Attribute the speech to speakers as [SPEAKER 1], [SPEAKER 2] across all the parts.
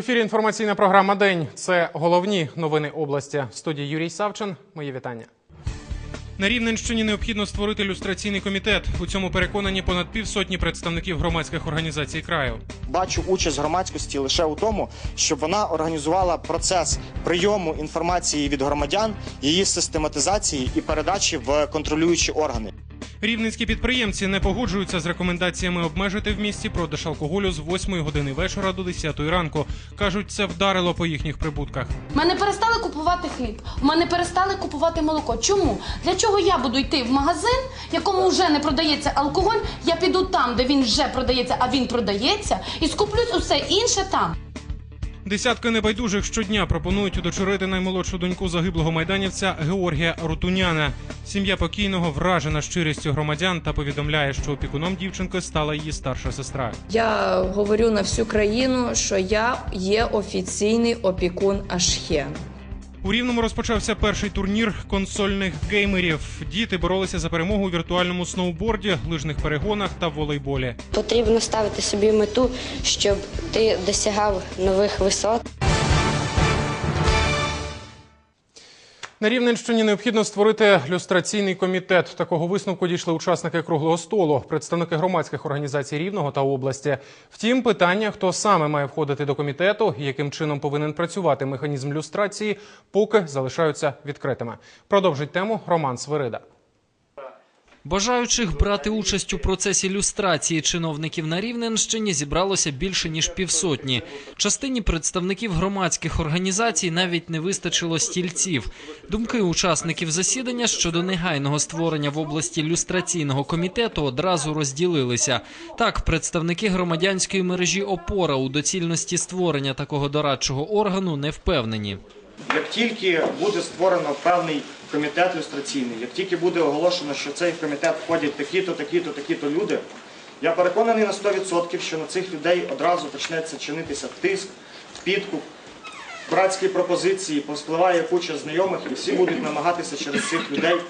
[SPEAKER 1] В ефірі інформаційна програма День. Це головні новини області. В студії Юрій Савчин. Мої вітання. На Рівненщині необхідно створити люстраційний комітет. У цьому переконані понад півсотні представників громадських організацій краю.
[SPEAKER 2] бачу участь громадськості лише у тому, щоб вона організувала процес прийому інформації від громадян, її систематизації і передачі в контролюючі органи.
[SPEAKER 1] Рівненські підприємці не погоджуються з рекомендаціями обмежити в місті продаж алкоголю з 8 години вечора до 10 ранку. кажуть, це вдарило по їхніх прибутках.
[SPEAKER 3] Мене перестали купувати хліб, мене перестали купувати молоко. Чому? Для чого я буду йти в магазин, якому вже не продається алкоголь? Я піду там, де він вже продається, а він продається, і скуплюсь усе інше там.
[SPEAKER 1] Десятки небайдужих щодня пропонують удочерити наймолодшу доньку загиблого майданівця Георгія Рутуняна. Сім'я покійного вражена щирістю громадян та повідомляє, що опікуном дівчинки стала її старша сестра.
[SPEAKER 4] Я говорю на всю країну, що я є офіційний опікун Ашхе.
[SPEAKER 1] У рівному розпочався перший турнір консольних геймерів. Діти боролися за перемогу у віртуальному сноуборді, лижних перегонах та волейболі.
[SPEAKER 5] Потрібно ставити собі мету, щоб ти досягав нових висот.
[SPEAKER 1] На Рівненщині необхідно створити люстраційний комітет. Такого висновку дійшли учасники круглого столу, представники громадських організацій рівного та області. Втім, питання, хто саме має входити до комітету яким чином повинен працювати механізм люстрації, поки залишаються відкритими. Продовжить тему Роман Свирида.
[SPEAKER 6] Бажаючих брати участь у процесі люстрації чиновників на Рівненщині зібралося більше ніж півсотні. Частині представників громадських організацій навіть не вистачило стільців. Думки учасників засідання щодо негайного створення в області люстраційного комітету одразу розділилися. Так, представники громадянської мережі ОПОРА у доцільності створення такого дорадчого органу не впевнені.
[SPEAKER 2] Як тільки буде створено певний комітет люстраційний, як тільки буде оголошено, що в цей комітет входять такі-то, такі-то, такі-то люди, я переконаний на 100%, що на цих людей одразу почнеться чинитися тиск, підкуп, братські пропозиції, повспливає куча знайомих, і всі будуть намагатися через цих людей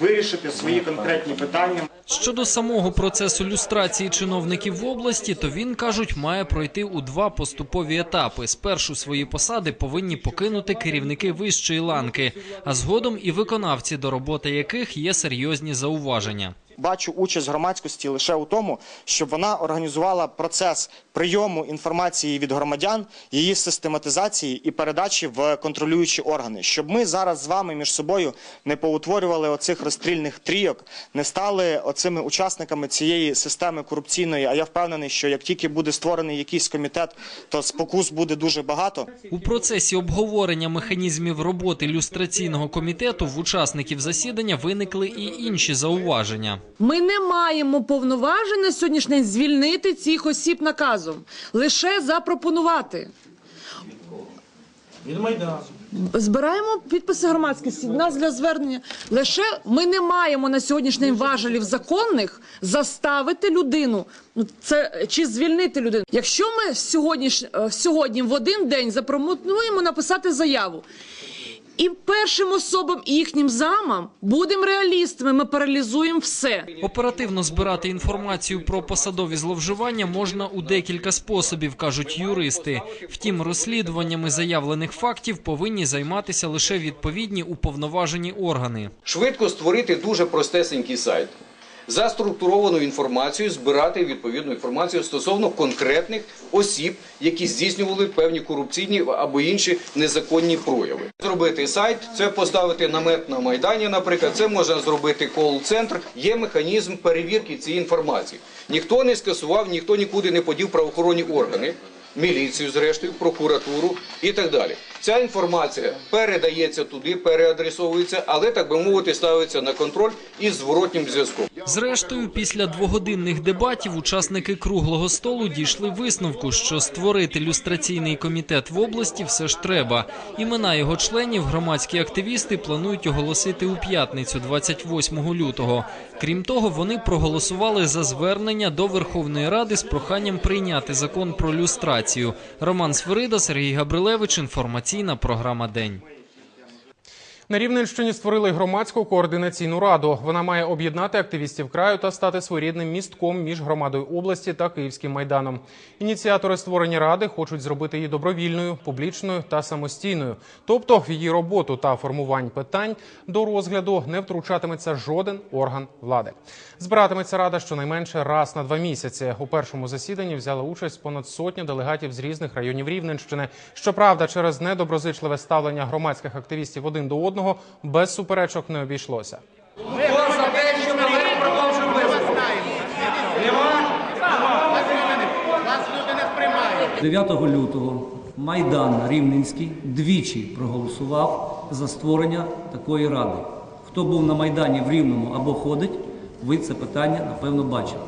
[SPEAKER 2] вирішити свої конкретні питання.
[SPEAKER 6] Щодо самого процесу люстрації чиновників в області, то він кажуть, має пройти у два поступові етапи. Спершу свої посади повинні покинути керівники вищої ланки, а згодом і виконавці, до роботи яких є серйозні зауваження.
[SPEAKER 2] Бачу участь громадськості лише у тому, щоб вона організувала процес прийому інформації від громадян, її систематизації і передачі в контролюючі органи, щоб ми зараз з вами між собою не поутворювали оцих розстрільних трійок, не стали оцими учасниками цієї системи корупційної. А я впевнений, що як тільки буде створений якийсь комітет, то спокус буде дуже багато.
[SPEAKER 6] У процесі обговорення механізмів роботи люстраційного комітету в учасників засідання виникли і інші зауваження.
[SPEAKER 7] Ми не маємо повноважень на сьогоднішній день звільнити цих осіб наказом, лише запропонувати.
[SPEAKER 8] Від Майдану.
[SPEAKER 7] Збираємо підписи громадськості. У нас для звернення. Лише ми не маємо на сьогоднішній день важелів законних заставити людину. Ну це чи звільнити людину. Якщо ми сьогодні, е, сьогодні в один день запропонуємо написати заяву. І першим особам і їхнім замам будемо реалістами. Ми паралізуємо все.
[SPEAKER 6] Оперативно збирати інформацію про посадові зловживання можна у декілька способів, кажуть юристи. Втім, розслідуваннями заявлених фактів повинні займатися лише відповідні уповноважені органи.
[SPEAKER 9] швидко створити дуже простесенький сайт, за структуровану інформацію збирати відповідну інформацію стосовно конкретних осіб, які здійснювали певні корупційні або інші незаконні прояви. Зробити сайт, це поставити намет на майдані. Наприклад, це можна зробити кол-центр. Є механізм перевірки цієї інформації. Ніхто не скасував, ніхто нікуди не подів правоохоронні органи. Міліцію, зрештою, прокуратуру і так далі. Ця інформація передається туди, переадресовується, але так би мовити, ставиться на контроль із зворотнім зв'язком.
[SPEAKER 6] Зрештою, після двогодинних дебатів учасники круглого столу дійшли висновку, що створити люстраційний комітет в області все ж треба. Імена його членів громадські активісти планують оголосити у п'ятницю, 28 лютого. Крім того, вони проголосували за звернення до Верховної Ради з проханням прийняти закон про люстрацію. Роман Сверида, Сергій Габрилевич. Інформаційна програма День.
[SPEAKER 1] На Рівненщині створили громадську координаційну раду. Вона має об'єднати активістів краю та стати своєрідним містком між громадою області та Київським майданом. Ініціатори створення ради хочуть зробити її добровільною, публічною та самостійною. Тобто в її роботу та формувань питань до розгляду не втручатиметься жоден орган влади. Збиратиметься рада щонайменше раз на два місяці. У першому засіданні взяли участь понад сотня делегатів з різних районів Рівненщини. Щоправда, через недоброзичливе ставлення громадських активістів один до одного без суперечок не обійшлося.
[SPEAKER 8] 9 лютого Майдан Рівненський двічі проголосував за створення такої ради. Хто був на Майдані в Рівному або ходить, ви це питання напевно бачили.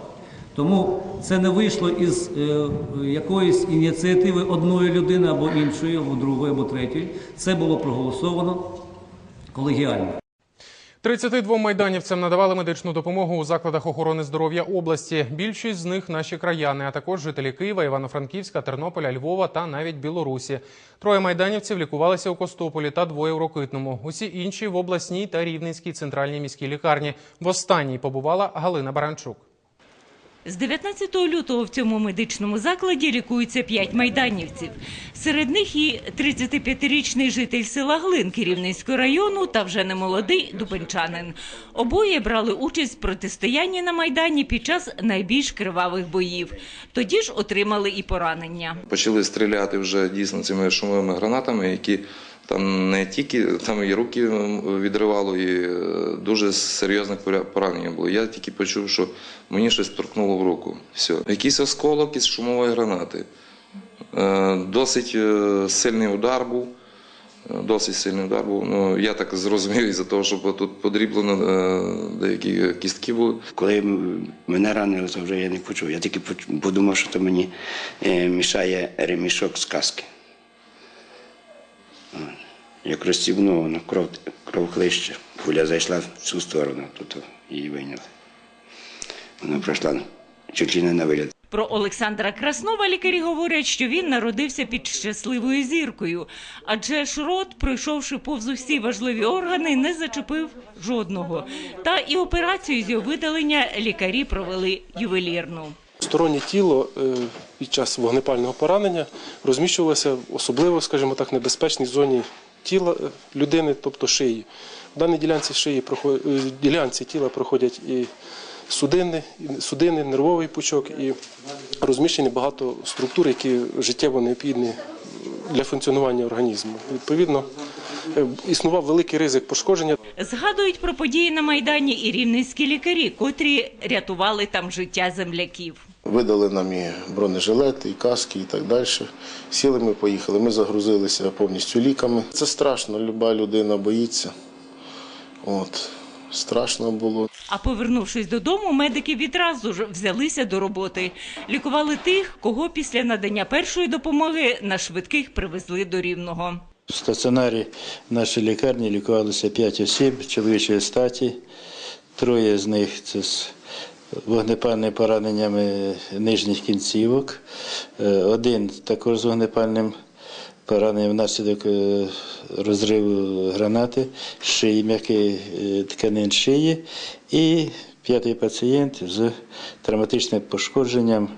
[SPEAKER 8] Тому це не вийшло із е, якоїсь ініціативи одної людини або іншої, або другої, або третьої. Це було проголосовано колегіально.
[SPEAKER 1] 32 майданівцям надавали медичну допомогу у закладах охорони здоров'я області. Більшість з них наші краяни, а також жителі Києва, Івано-Франківська, Тернополя, Львова та навіть Білорусі. Троє майданівців лікувалися у Костополі та двоє у Рокитному. Усі інші в обласній та Рівненській центральній міській лікарні. В останній побувала Галина Баранчук.
[SPEAKER 10] З 19 лютого в цьому медичному закладі лікуються 5 майданівців. Серед них і 35-річний житель села Глинки Рівненського району та вже немолодий дубенчанин. Обоє брали участь в протистоянні на Майдані під час найбільш кривавих боїв. Тоді ж отримали і поранення.
[SPEAKER 11] почали стріляти вже дійсно цими шумовими гранатами, які там не тільки там і руки відривало, і е, дуже серйозне поранення було. Я тільки почув, що мені щось торкнуло в руку. Все. Якийсь осколок із шумової гранати. Е, Досить е, сильний удар був. Досить сильний удар був. Ну, я так зрозумів із-за того, що тут подріблено деякі кістки були.
[SPEAKER 12] Коли мене ранило, то вже я не почув. Я тільки подумав, що то мені мішає ремішок з каски. Як розстібнуло, кров, кров хлище. Пуля зайшла в цю сторону, тут її вийняли. Вона пройшла чуть не на виліт.
[SPEAKER 10] Про Олександра Краснова лікарі говорять, що він народився під щасливою зіркою, адже Шрот, пройшовши повз усі важливі органи, не зачепив жодного. Та і операцію з його видалення лікарі провели ювелірну.
[SPEAKER 13] Стороннє тіло е, під час вогнепального поранення розміщувалося в особливо, скажімо так, небезпечній зоні тіла е, людини, тобто шиї. В даній ділянці шиї е, ділянці тіла проходять і судини, і судини, нервовий пучок, і розміщені багато структур, які життєво необхідні для функціонування організму. Відповідно, існував великий ризик пошкодження.
[SPEAKER 10] Згадують про події на Майдані і рівненські лікарі, котрі рятували там життя земляків.
[SPEAKER 14] Видали нам і бронежилети, і каски, і так далі. Сіли ми, поїхали. Ми загрузилися повністю ліками. Це страшно, люба людина боїться. От. Страшно було.
[SPEAKER 10] А повернувшись додому, медики відразу ж взялися до роботи. Лікували тих, кого після надання першої допомоги на швидких привезли до Рівного.
[SPEAKER 15] В стаціонарі в нашій лікарні лікувалося 5 осіб чоловічої статі. Троє з них це з вогнепальними пораненнями нижніх кінцівок. Е, Один також з вогнепальним пораненням внаслідок е, розриву гранати шиї, м'який е, тканин шиї. І п'ятий пацієнт з травматичним пошкодженням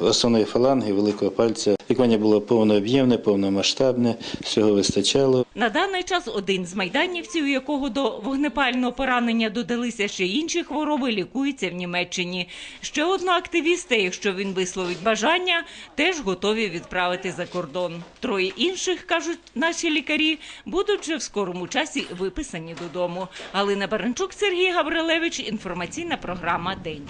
[SPEAKER 15] основної фаланги великого пальця. Лікування було повнооб'ємне, повномасштабне, всього вистачало.
[SPEAKER 10] На даний час один з майданівців, у якого до вогнепального поранення додалися ще інші хвороби, лікується в Німеччині. Ще одного активіста, якщо він висловить бажання, теж готові відправити за кордон. Троє інших, кажуть наші лікарі, будуть вже в скорому часі виписані додому. Галина Баранчук, Сергій Гаврилевич. Інформаційна програма День.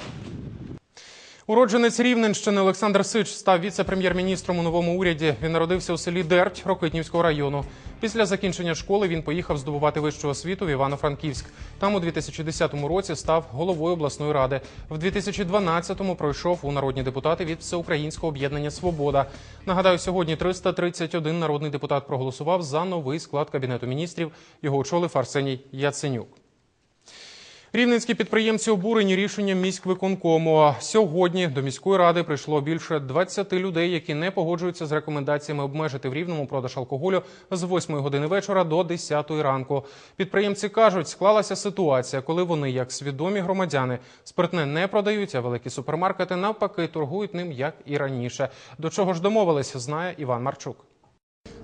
[SPEAKER 1] Уродженець Рівненщини Олександр Сич став віце-прем'єр-міністром у новому уряді. Він народився у селі Дерть Рокитнівського району. Після закінчення школи він поїхав здобувати вищу освіту в Івано-Франківськ. Там у 2010 році став головою обласної ради. В 2012-му пройшов у народні депутати від Всеукраїнського об'єднання Свобода. Нагадаю, сьогодні 331 народний депутат проголосував за новий склад кабінету міністрів. Його очолив Арсеній Яценюк. Рівненські підприємці обурені рішенням міськвиконкому. Сьогодні до міської ради прийшло більше 20 людей, які не погоджуються з рекомендаціями обмежити в рівному продаж алкоголю з 8 години вечора до 10 ранку. Підприємці кажуть, склалася ситуація, коли вони, як свідомі громадяни, спиртне не продають, а великі супермаркети навпаки торгують ним як і раніше. До чого ж домовились, знає Іван Марчук.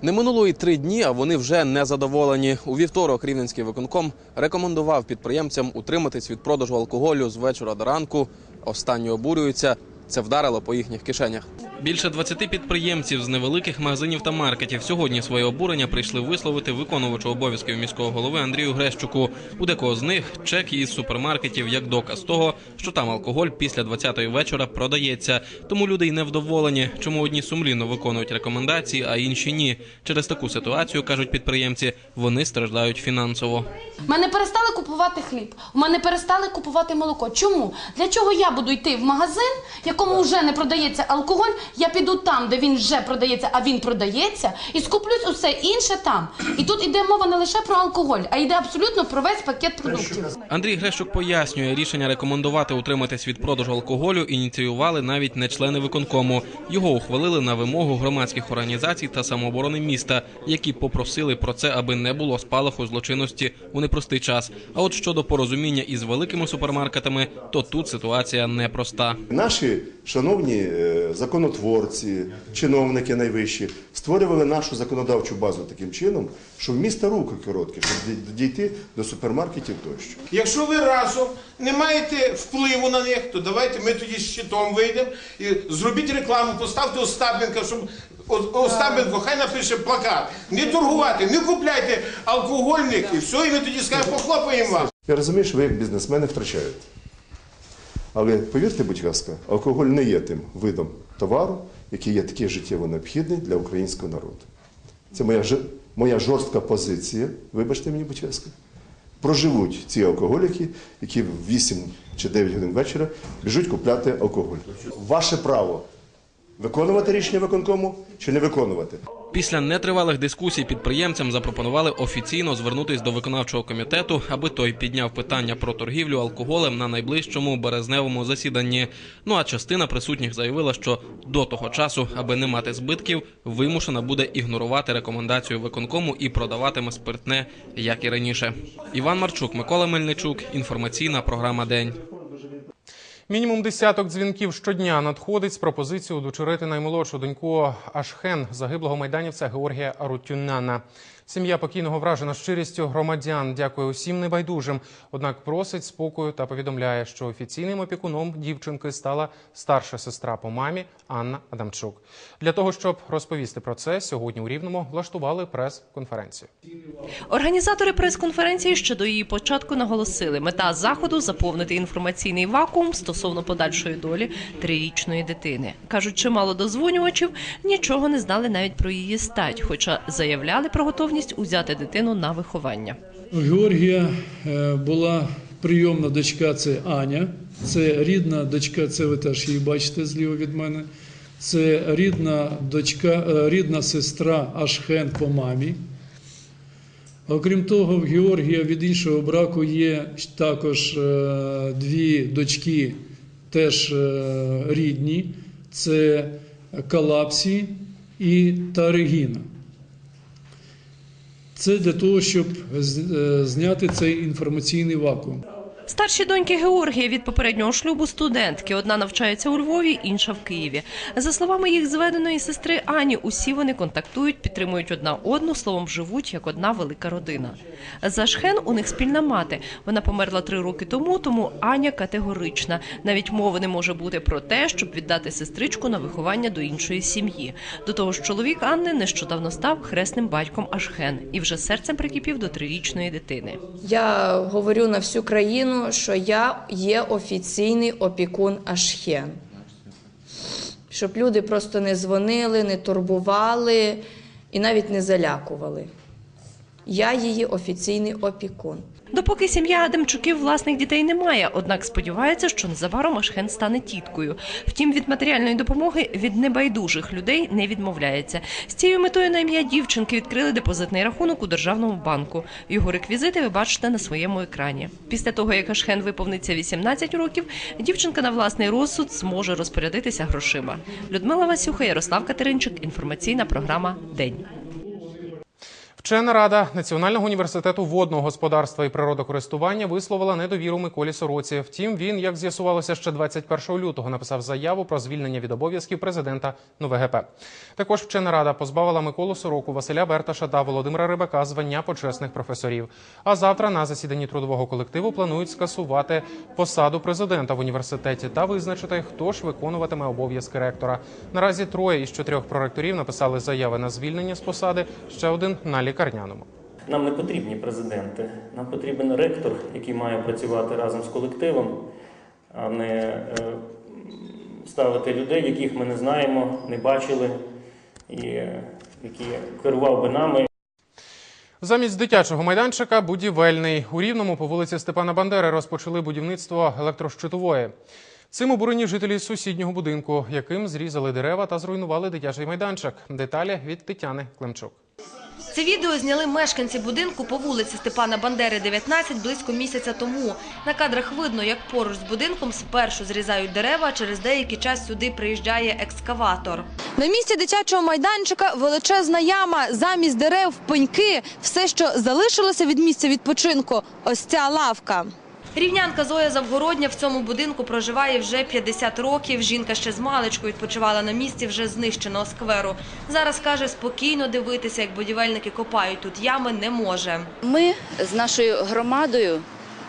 [SPEAKER 16] Не минуло і три дні, а вони вже не задоволені. У вівторок Рівненський виконком рекомендував підприємцям утриматись від продажу алкоголю з вечора до ранку. Останні обурюються. Це вдарило по їхніх кишенях. Більше 20 підприємців з невеликих магазинів та маркетів сьогодні своє обурення прийшли висловити виконувачу обов'язків міського голови Андрію Грещуку. У декого з них чек із супермаркетів як доказ того, що там алкоголь після 20-ї вечора продається. Тому люди й невдоволені, чому одні сумлінно виконують рекомендації, а інші ні. Через таку ситуацію кажуть підприємці, вони страждають фінансово.
[SPEAKER 3] У мене перестали купувати хліб, у мене перестали купувати молоко. Чому? Для чого я буду йти в магазин, якому вже не продається алкоголь? Я піду там, де він вже продається, а він продається, і скуплюсь усе інше там. І тут іде мова не лише про алкоголь, а йде абсолютно про весь пакет продуктів.
[SPEAKER 16] Андрій Грещук пояснює, рішення рекомендувати утриматись від продажу алкоголю ініціювали навіть не члени виконкому. Його ухвалили на вимогу громадських організацій та самооборони міста, які попросили про це, аби не було спалаху злочинності у непростий час. А от щодо порозуміння із великими супермаркетами, то тут ситуація непроста.
[SPEAKER 17] Наші шановні е, законотворці, чиновники найвищі створювали нашу законодавчу базу таким чином, що в міста руки короткі, щоб дійти до супермаркетів тощо.
[SPEAKER 18] Якщо ви разом не маєте впливу на них, то давайте ми тоді з щитом вийдемо і зробіть рекламу, поставте Остапенка, щоб Остапенко хай напише плакат. Не торгувати, не купляйте алкогольник і все, і ми тоді скажемо, похлопаємо вам.
[SPEAKER 17] Я розумію, що ви як бізнесмени втрачаєте. Але повірте, будь ласка, алкоголь не є тим видом товару, який є такий життєво необхідний для українського народу. Це моя, моя жорстка позиція, вибачте мені, будь ласка. Проживуть ці алкоголіки, які в 8 чи 9 годин вечора біжуть купляти алкоголь. Ваше право виконувати рішення виконкому чи не виконувати.
[SPEAKER 16] Після нетривалих дискусій підприємцям запропонували офіційно звернутись до виконавчого комітету, аби той підняв питання про торгівлю алкоголем на найближчому березневому засіданні. Ну а частина присутніх заявила, що до того часу, аби не мати збитків, вимушена буде ігнорувати рекомендацію виконкому і продаватиме спиртне, як і раніше. Іван Марчук, Микола Мельничук. Інформаційна програма День.
[SPEAKER 1] Мінімум десяток дзвінків щодня надходить з пропозицією удочерити наймолодшу доньку Ашхен загиблого майданівця Георгія Арутюнана. Сім'я покійного вражена щирістю громадян. Дякує усім небайдужим. Однак просить спокою та повідомляє, що офіційним опікуном дівчинки стала старша сестра по мамі Анна Адамчук. Для того щоб розповісти про це, сьогодні у Рівному влаштували прес-конференцію.
[SPEAKER 19] Організатори прес-конференції ще до її початку наголосили, мета заходу заповнити інформаційний вакуум стосовно подальшої долі трирічної дитини. кажуть, чимало дозвонювачів нічого не знали навіть про її стать, хоча заявляли про готовність узяти дитину на виховання.
[SPEAKER 13] Георгія е, була прийомна дочка, це Аня. Це рідна дочка, це ви теж її бачите зліва від мене. Це рідна дочка, е, рідна сестра Ашхен по мамі. Окрім того, в Георгія від іншого браку є також е, дві дочки, теж рідні. Це Калапсі і Тарегіна. Це для того, щоб е, зняти цей інформаційний вакуум.
[SPEAKER 19] Старші доньки Георгія від попереднього шлюбу студентки. Одна навчається у Львові, інша в Києві. За словами їх зведеної сестри Ані, усі вони контактують, підтримують одна одну, словом, живуть як одна велика родина. За Шхен у них спільна мати. Вона померла три роки тому, тому Аня категорична. Навіть мови не може бути про те, щоб віддати сестричку на виховання до іншої сім'ї. До того ж, чоловік Анни нещодавно став хресним батьком Ашхен і вже серцем прикипів до трирічної дитини.
[SPEAKER 4] Я говорю на всю країну, що я є офіційний опікун Ашхен. Щоб люди просто не дзвонили, не турбували і навіть не залякували. Я її офіційний опікун.
[SPEAKER 19] Допоки сім'я Адамчуків власних дітей немає, однак сподівається, що незабаром Ашхен стане тіткою. Втім, від матеріальної допомоги від небайдужих людей не відмовляється. З цією метою на ім'я дівчинки відкрили депозитний рахунок у державному банку. Його реквізити ви бачите на своєму екрані. Після того, як Ашхен виповниться 18 років, дівчинка на власний розсуд зможе розпорядитися грошима. Людмила Васюха, Ярослав Катеринчик. Інформаційна програма День.
[SPEAKER 1] Вчена рада Національного університету водного господарства і природокористування висловила недовіру Миколі Сороці. Втім, він, як з'ясувалося ще 21 лютого, написав заяву про звільнення від обов'язків президента НУВГП. Також вчена рада позбавила Миколу Сороку, Василя Берташа та Володимира Рибака звання почесних професорів. А завтра на засіданні трудового колективу планують скасувати посаду президента в університеті та визначити, хто ж виконуватиме обов'язки ректора. Наразі троє із чотирьох проректорів написали заяви на звільнення з посади. Ще один на лікарняному.
[SPEAKER 20] Нам не потрібні президенти. Нам потрібен ректор, який має працювати разом з колективом, а не е, ставити людей, яких ми не знаємо, не бачили, і е, які керував би нами.
[SPEAKER 1] Замість дитячого майданчика будівельний. У Рівному по вулиці Степана Бандери розпочали будівництво електрощитової. Цим обурені жителі сусіднього будинку, яким зрізали дерева та зруйнували дитячий майданчик. Деталі від Тетяни Климчук.
[SPEAKER 21] Це відео зняли мешканці будинку по вулиці Степана Бандери, 19, близько місяця тому. На кадрах видно, як поруч з будинком спершу зрізають дерева, а через деякий час сюди приїжджає екскаватор.
[SPEAKER 22] На місці дитячого майданчика величезна яма, замість дерев, пеньки, все, що залишилося від місця відпочинку. Ось ця лавка.
[SPEAKER 21] Рівнянка Зоя Завгородня в цьому будинку проживає вже 50 років. Жінка ще з маличку відпочивала на місці вже знищеного скверу. Зараз, каже, спокійно дивитися, як будівельники копають тут ями, не може.
[SPEAKER 23] Ми з нашою громадою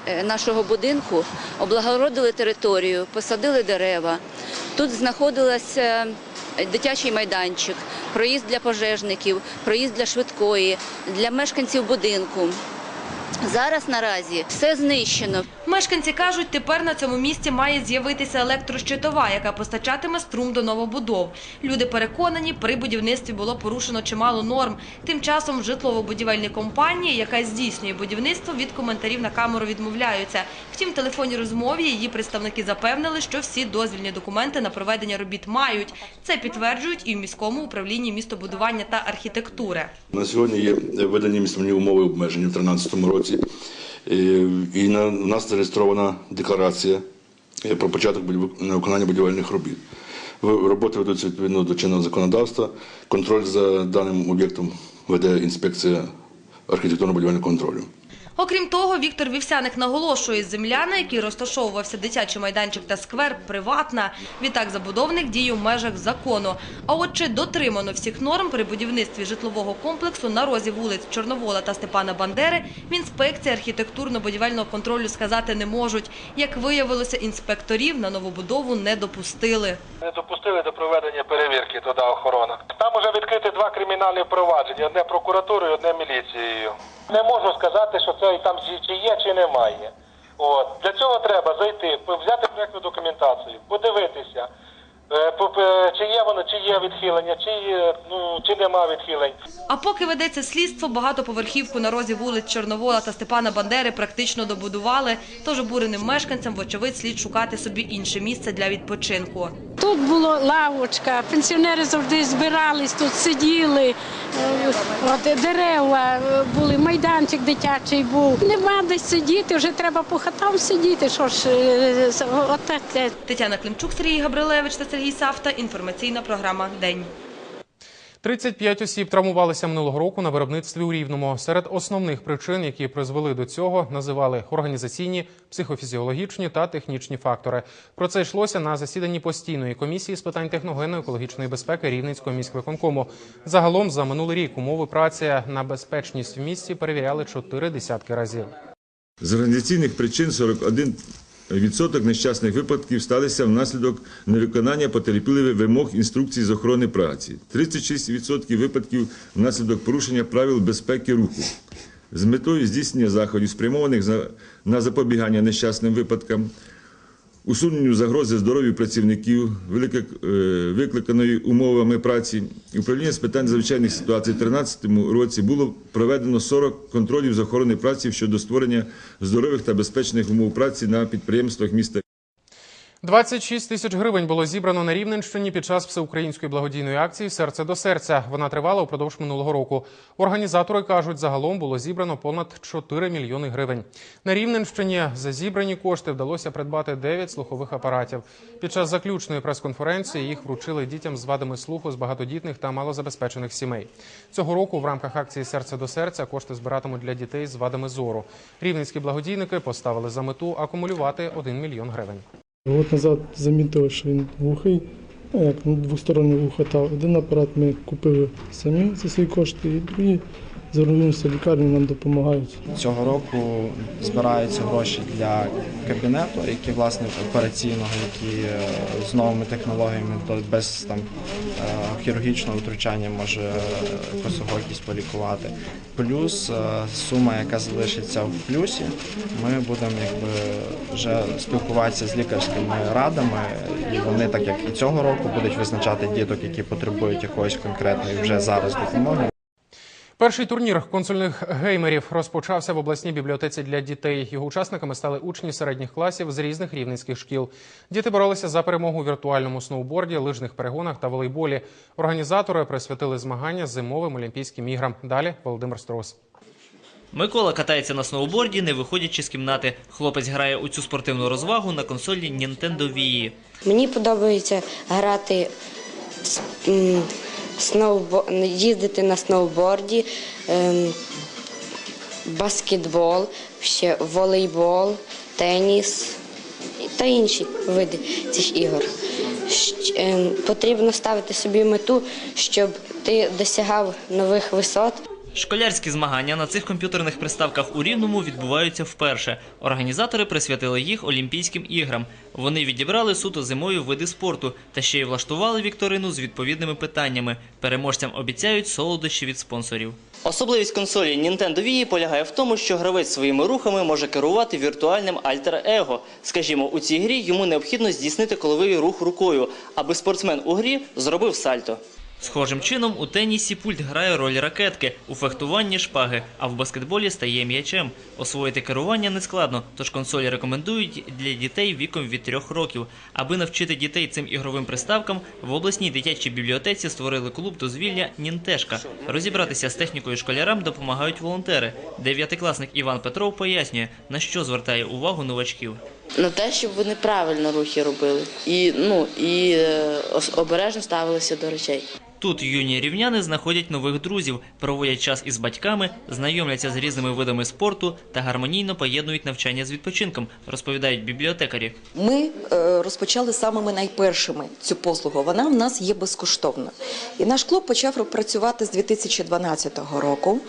[SPEAKER 23] е, нашого будинку облагородили територію, посадили дерева. Тут знаходилася дитячий майданчик, проїзд для пожежників, проїзд для швидкої, для мешканців будинку. Зараз наразі все знищено.
[SPEAKER 21] Мешканці кажуть, тепер на цьому місці має з'явитися електрощитова, яка постачатиме струм до новобудов. Люди переконані, при будівництві було порушено чимало норм. Тим часом житлово-будівельні компанії, яка здійснює будівництво, від коментарів на камеру відмовляються. Втім, в телефонній розмові її представники запевнили, що всі дозвільні документи на проведення робіт мають. Це підтверджують і в міському управлінні містобудування та архітектури.
[SPEAKER 24] На сьогодні є введені місцеві умови обмеження в 2013 році. І і на, у нас зареєстрована декларація е, про початок виконання будівельних робіт. Роботи ведуться відповідно до чинного законодавства. Контроль за даним об'єктом веде інспекція архітектурно-будівельного контролю.
[SPEAKER 21] Окрім того, Віктор Вівсяник наголошує, земля, на якій розташовувався дитячий майданчик та сквер, приватна. Відтак забудовник діє в межах закону. А от чи дотримано всіх норм при будівництві житлового комплексу на розі вулиць Чорновола та Степана Бандери, в інспекції архітектурно-будівельного контролю сказати не можуть. Як виявилося, інспекторів на новобудову не допустили.
[SPEAKER 25] Не допустили до проведення перевірки туди охорона. Там уже відкрити два кримінальні провадження: одне прокуратурою, одне міліцією. Не можу сказати, що це там чи є, чи немає. От для цього треба зайти, взяти проектну документацію, подивитися, е, чи є воно, чи є відхилення, чи є, ну чи нема відхилень.
[SPEAKER 21] А поки ведеться слідство, багатоповерхівку на розі вулиць Чорновола та Степана Бандери практично добудували. Тож обуреним мешканцям, вочевидь, слід шукати собі інше місце для відпочинку.
[SPEAKER 26] Тут була лавочка, пенсіонери завжди збирались, тут сиділи, е, от, дерева е, були, майданчик дитячий був. Нема десь сидіти, вже треба по хатам сидіти. Що ж, з- отаке.
[SPEAKER 21] Тетяна Климчук, Сергій Габрилевич та Сергій Савта. Інформаційна програма День.
[SPEAKER 1] 35 осіб травмувалися минулого року на виробництві у Рівному. Серед основних причин, які призвели до цього, називали організаційні, психофізіологічні та технічні фактори. Про це йшлося на засіданні постійної комісії з питань техногенно-екологічної безпеки Рівненського міськвиконкому. Загалом за минулий рік умови праці на безпечність в місті перевіряли чотири десятки разів.
[SPEAKER 11] З організаційних причин 41% нещасних випадків сталися внаслідок невиконання потерпілих вимог інструкцій з охорони праці, 36% випадків внаслідок порушення правил безпеки руху. З метою здійснення заходів, спрямованих на запобігання нещасним випадкам, усуненню загрози здоров'ю працівників, е, викликаної умовами праці. Управління з питань звичайних ситуацій у 2013 році було проведено 40 контролів з охорони праці щодо створення здорових та безпечних умов праці на підприємствах міста.
[SPEAKER 1] 26 тисяч гривень було зібрано на Рівненщині під час всеукраїнської благодійної акції Серце до серця. Вона тривала упродовж минулого року. Організатори кажуть, загалом було зібрано понад 4 мільйони гривень. На Рівненщині за зібрані кошти вдалося придбати 9 слухових апаратів. Під час заключної прес-конференції їх вручили дітям з вадами слуху з багатодітних та малозабезпечених сімей. Цього року в рамках акції Серце до серця кошти збиратимуть для дітей з вадами зору. Рівненські благодійники поставили за мету акумулювати 1 мільйон гривень.
[SPEAKER 27] Год назад замітили, що він глухий, ну, як ну, двостороннє вухо. Один апарат ми купили самі за свої кошти, і другі звернулися в лікарню, нам допомагають.
[SPEAKER 28] Цього року збираються гроші для кабінету, які власне операційного, які е, з новими технологіями, без там е, хірургічного втручання може е, косогокість полікувати. Плюс сума, яка залишиться в плюсі, ми будемо якби вже спілкуватися з лікарськими радами, і вони, так як і цього року, будуть визначати діток, які потребують якоїсь конкретної вже зараз допомоги.
[SPEAKER 1] Перший турнір консульних геймерів розпочався в обласній бібліотеці для дітей. Його учасниками стали учні середніх класів з різних рівненських шкіл. Діти боролися за перемогу у віртуальному сноуборді, лижних перегонах та волейболі. Організатори присвятили змагання зимовим олімпійським іграм. Далі Володимир Строс.
[SPEAKER 29] Микола катається на сноуборді, не виходячи з кімнати. Хлопець грає у цю спортивну розвагу на консолі Nintendo Wii.
[SPEAKER 30] Мені подобається грати. Їздити на сноуборді, ем, баскетбол, волейбол, теніс та інші види цих ігор. Ем, Потрібно ставити собі мету, щоб ти досягав нових висот.
[SPEAKER 29] Школярські змагання на цих комп'ютерних приставках у Рівному відбуваються вперше. Організатори присвятили їх Олімпійським іграм. Вони відібрали суто зимою види спорту та ще й влаштували вікторину з відповідними питаннями. Переможцям обіцяють солодощі від спонсорів.
[SPEAKER 31] Особливість консолі Nintendo Wii полягає в тому, що гравець своїми рухами може керувати віртуальним альтер-его. Скажімо, у цій грі йому необхідно здійснити коловий рух рукою, аби спортсмен у грі зробив сальто.
[SPEAKER 29] Схожим чином у тенісі пульт грає роль ракетки, у фехтуванні шпаги, а в баскетболі стає м'ячем. Освоїти керування не складно, тож консолі рекомендують для дітей віком від 3 років. Аби навчити дітей цим ігровим приставкам, в обласній дитячій бібліотеці створили клуб дозвілля Нінтешка. Розібратися з технікою школярам допомагають волонтери. Дев'ятикласник Іван Петров пояснює, на що звертає увагу новачків.
[SPEAKER 32] на те, щоб вони правильно рухи робили і ну і е, обережно ставилися до речей.
[SPEAKER 29] Тут юні рівняни знаходять нових друзів, проводять час із батьками, знайомляться з різними видами спорту та гармонійно поєднують навчання з відпочинком, розповідають бібліотекарі.
[SPEAKER 33] Ми е, розпочали самими найпершими цю послугу. Вона в нас є безкоштовна. І наш клуб почав працювати з 2012 року.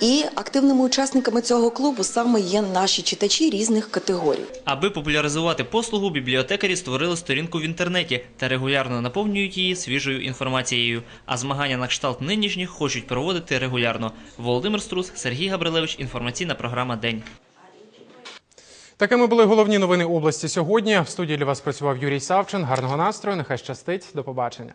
[SPEAKER 33] І активними учасниками цього клубу саме є наші читачі різних категорій.
[SPEAKER 29] Аби популяризувати послугу, бібліотекарі створили сторінку в інтернеті та регулярно наповнюють її свіжою інформацією. А змагання на кшталт нинішніх хочуть проводити регулярно. Володимир Струс, Сергій Габрилевич. Інформаційна програма День.
[SPEAKER 1] Такими були головні новини області сьогодні. В студії для вас працював Юрій Савчин. Гарного настрою. Нехай щастить. До побачення.